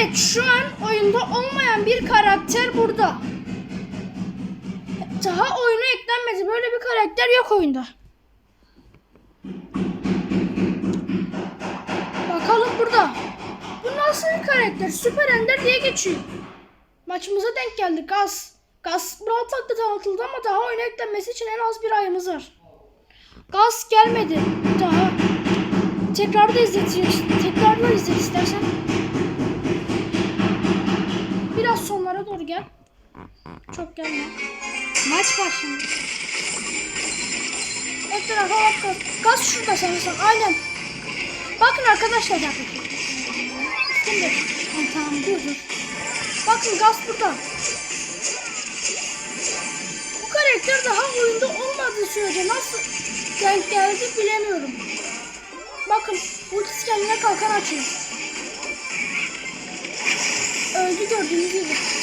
Evet şu an oyunda olmayan bir karakter burada. Daha oyuna eklenmedi. Böyle bir karakter yok oyunda. Bakalım burada. Bu nasıl bir karakter? Süper Ender diye geçiyor. Maçımıza denk geldi. Gaz. Gaz rahatlıkla tanıtıldı ama daha oyuna eklenmesi için en az bir ayımız var. Gaz gelmedi daha. Tekrar da izletiyor. Tekrar da izlet istersen. Sonlara doğru gel. Çok gelme. Maç başladı. Evet tarafa bak gaz. Şurada sanırsam. Aynen. Bakın arkadaşlar. Şimdi. Tamam dur dur. Bakın gaz burada. Bu karakter daha oyunda olmadığı sürece nasıl denk geldi bilemiyorum. Bakın ultisi kendine kalkan açıyor. 你就叫我冰